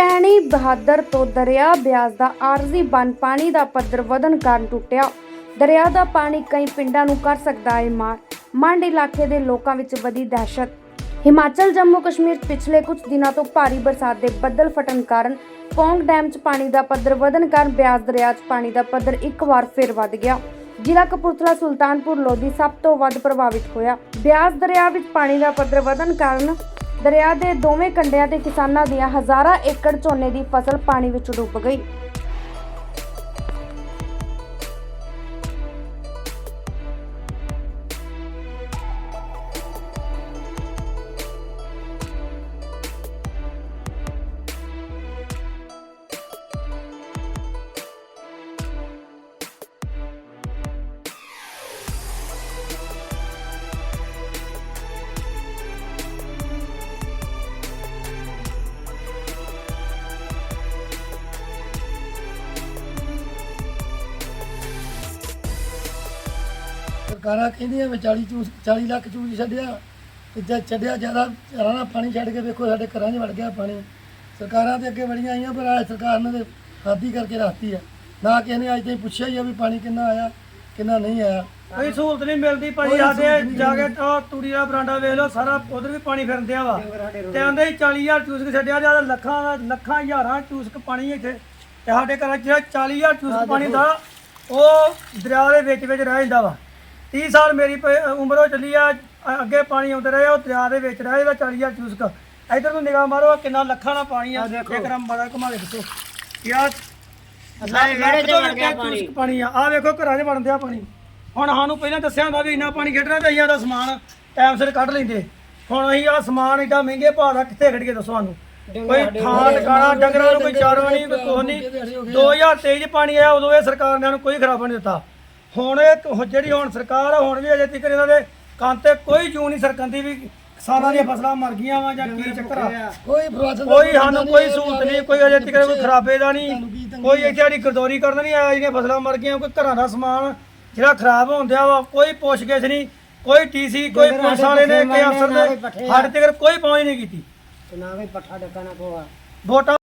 ਬਹਾਦਰ ਤੋਂ ਦਰਿਆ ਬਿਆਸ ਦਾ ਆਰਜ਼ੀ ਬੰਨ ਪਾਣੀ ਦਾ ਪੱਧਰ ਵਧਣ ਕਾਰਨ ਟੁੱਟਿਆ। ਦਰਿਆ ਦਾ ਪਾਣੀ ਕਈ ਪਿੰਡਾਂ ਨੂੰ ਕਰ ਸਕਦਾ ਹੈ ਮਾਰ। ਮੰਡ ਇਲਾਕੇ ਦੇ ਲੋਕਾਂ ਵਿੱਚ ਵਧੀ ਦਹਿਸ਼ਤ। ਹਿਮਾਚਲ, ਜੰਮੂ, ਕਸ਼ਮੀਰ ਪਿਛਲੇ ਕੁਝ ਦਿਨਾਂ ਤੋਂ ਭਾਰੀ ਬਰਸਾਤ ਦੇ ਬੱਦਲ ਫਟਣ ਕਾਰਨ ਪੌਂਗ ਡੈਮ 'ਚ ਪਾਣੀ ਦਾ ਪੱਧਰ ਵਧਣ ਕਾਰਨ ਬਿਆਸ ਦਰਿਆ 'ਚ ਪਾਣੀ ਦਾ ਪੱਧਰ ਇੱਕ ਵਾਰ ਫਿਰ ਵੱਧ ਗਿਆ। ਜ਼ਿਲ੍ਹਾ ਕਪੂਰਥਲਾ, ਸੁਲਤਾਨਪੁਰ, ਲੋਧੀ ਸਭ ਤੋਂ ਵੱਧ ਪ੍ਰਭਾਵਿਤ ਹੋਇਆ। ਬਿਆਸ ਦਰਿਆ ਵਿੱਚ ਪਾਣੀ ਦਾ ਪੱਧਰ ਵਧਣ ਕਾਰਨ ਦਰਿਆ ਦੇ ਦੋਵੇਂ ਕੰਢਿਆਂ ਤੇ ਕਿਸਾਨਾਂ ਦੀਆਂ ਹਜ਼ਾਰਾਂ ਏਕੜ ਝੋਨੇ ਦੀ ਫਸਲ ਪਾਣੀ ਵਿੱਚ ਡੁੱਬ ਗਈ। ਸਰਕਾਰਾਂ ਕਹਿੰਦੀਆਂ ਵੀ 40 ਚੂਸ 40 ਲੱਖ ਚੂਸ ਛੱਡਿਆ ਤੇ ਜਦ ਛੱਡਿਆ ਜ਼ਿਆਦਾ ਘਰਾਂ ਦਾ ਪਾਣੀ ਛੱਡ ਕੇ ਵੇਖੋ ਸਾਡੇ ਘਰਾਂ 'ਚ ਵੜ ਗਿਆ ਪਾਣੀ। ਸਰਕਾਰਾਂ ਤੇ ਅੱਗੇ ਬੜੀਆਂ ਆਈਆਂ ਪਰ ਆਹ ਸਰਕਾਰ ਨੇ ਤੇ ਖਾਦੀ ਕਰਕੇ ਰੱਖਤੀ ਆ। ਨਾ ਕਿਸੇ ਨੇ ਅੱਜ ਤਾਈਂ ਪੁੱਛਿਆ ਹੀ ਆ ਵੀ ਪਾਣੀ ਕਿੰਨਾ ਆਇਆ ਕਿੰਨਾ ਨਹੀਂ ਆਇਆ। ਕੋਈ ਸਹੂਲਤ ਨਹੀਂ ਮਿਲਦੀ ਭਾਈ ਸਾਡੇ ਜਾ ਕੇ ਆਹ ਤੂੜੀ ਦਾ ਬਰਾਂਡਾ ਵੇਖ ਲਓ ਸਾਰਾ ਉਧਰ ਵੀ ਪਾਣੀ ਫਿਰਨ ਦਿਆ ਵਾ। ਤੇ ਆਂਦੇ ਹੀ 40000 ਚੂਸਕ ਛੱਡਿਆ ਜਾਂ ਲੱਖਾਂ ਦਾ ਲੱਖਾਂ ਹਜ਼ਾਰਾਂ ਚੂਸਕ ਪਾਣੀ ਇੱਥੇ। ਤੇ ਸਾਡੇ ਘਰਾਂ 'ਚ 40000 ਚੂਸਕ ਪਾਣੀ ਦਾ ਉਹ ਦਰਿਆ ਦੇ ਵਿੱਚ ਵਿੱਚ ਰਹਿ ਜਾਂਦਾ ਵਾ। 30 ਸਾਲ ਮੇਰੀ ਪ- ਉਮਰ ਹੋ ਚੱਲੀ ਆ ਅ- ਅੱਗੇ ਪਾਣੀ ਆਉਂਦਾ ਰਿਹਾ ਉਹ ਦਰਿਆ ਦੇ ਵਿੱਚ ਰਹਿ ਜਾਂਦਾ 40000 ਚੂਸਕ ਇਧਰ ਨੂੰ ਨਿਗਾਹ ਮਾਰੋ ਆਹ ਕਿੰਨਾ ਲੱਖਾਂ ਦਾ ਪਾਣੀ ਆ। ਜੇਕਰ ਮਾੜਾ ਘੁਮਾ ਕੇ ਦੱਸੋ। ਯਾਰ ਸਾਰੇ ਵਿਹੜੇ 'ਚ ਵੜ ਗਿਆ ਪਾਣੀ। ਚੂਸਕ ਪਾਣੀ ਆ। ਆ ਵੇਖੋ ਘਰਾਂ 'ਚ ਵੜਨ ਦਿਆ ਪਾਣੀ। ਹੁਣ ਸਾਨੂੰ ਪਹਿਲਾਂ ਦੱਸਿਆ ਹੁੰਦਾ ਵੀ ਇੰਨਾ ਪਾਣੀ ਖੇਡਣਾ ਤੇ ਅਸੀਂ ਦਾ ਸਮਾਨ ਟਾਈਮ ਸਿਰ ਕੱਢ ਲੈਂਦੇ। ਹੁਣ ਅਸੀਂ ਆ ਸਮਾਨ ਏਡਾ ਮਹਿੰਗੇ ਭਾਅ ਦਾ ਕਿੱਥੇ ਖੜ ਕੇ ਦੱਸੋ ਸਾਨੂੰ? ਕੋਈ ਥਾਂ ਟਿਕਾਣਾ ਡੰਗਰਾਂ ਨੂੰ ਕੋਈ ਚਾਰਵਾ ਨਹੀਂ ਕੋਈ ਕੁਛ ਨਹੀਂ। 2023 ਚ ਪਾਣੀ ਆਇਆ ਉਦੋਂ ਇਹ ਸਰਕਾਰ ਨੇ ਸਾਨੂੰ ਕੋਈ ਖਰਾਬਾ ਨਹੀਂ ਦਿੱਤਾ। ਹੁਣ ਇਹ ਕ- ਜਿਹੜੀ ਹੁਣ ਸਰਕਾਰ ਆ ਹੁਣ ਵੀ ਅਜੇ ਤੱਕ ਇਹਨਾਂ ਦੇ ਕੰਨ ਤੇ ਕੋਈ ਜੂ ਨਹੀਂ ਸਰਕੰਦੀ ਵੀ ਕਿਸਾਨਾਂ ਦੀਆਂ ਫਸਲਾਂ ਮਰ ਗਈਆਂ ਵਾ ਜਾਂ ਕੀ ਚੱਕਰ ਆ। ਕੋਈ ਪ੍ਰਵਾਸਨ ਕੋਈ ਸਾਨੂੰ ਕੋਈ ਸਹੂਲਤ ਨਹੀਂ ਕੋਈ ਅਜੇ ਤੱਕ ਕੋਈ ਖਰਾਬੇ ਦਾ ਨਹੀਂ। ਕੋਈ ਇੱਥੇ ਸਾਡੀ ਗਰਦੌਰੀ ਕਰਨ ਨਹੀਂ ਆਇਆ ਜਿਹੜੀਆਂ ਫਸਲਾਂ ਮਰ ਗਈਆਂ ਕੋਈ ਘਰਾਂ ਦਾ ਸਮਾਨ ਜਿਹੜਾ ਖਰਾਬ ਹੋਣ ਦਿਆ ਵਾ ਕੋਈ ਪੁੱਛਗਿੱਛ ਨਹੀਂ ਕੋਈ ਟੀਸੀ ਕੋਈ ਪੁਲਿਸ ਵਾਲੇ ਨੇ ਕੋਈ ਅਫਸਰ ਨੇ ਸਾਡੇ ਤੱਕ ਕੋਈ ਪਹੁੰਚ ਨਹੀਂ ਕੀਤੀ। ਤੇ ਨਾ ਕੋਈ ਪੱਠਾ ਡੱਕਾ ਨਾ ਕੋਆ ਵੋਟਾਂ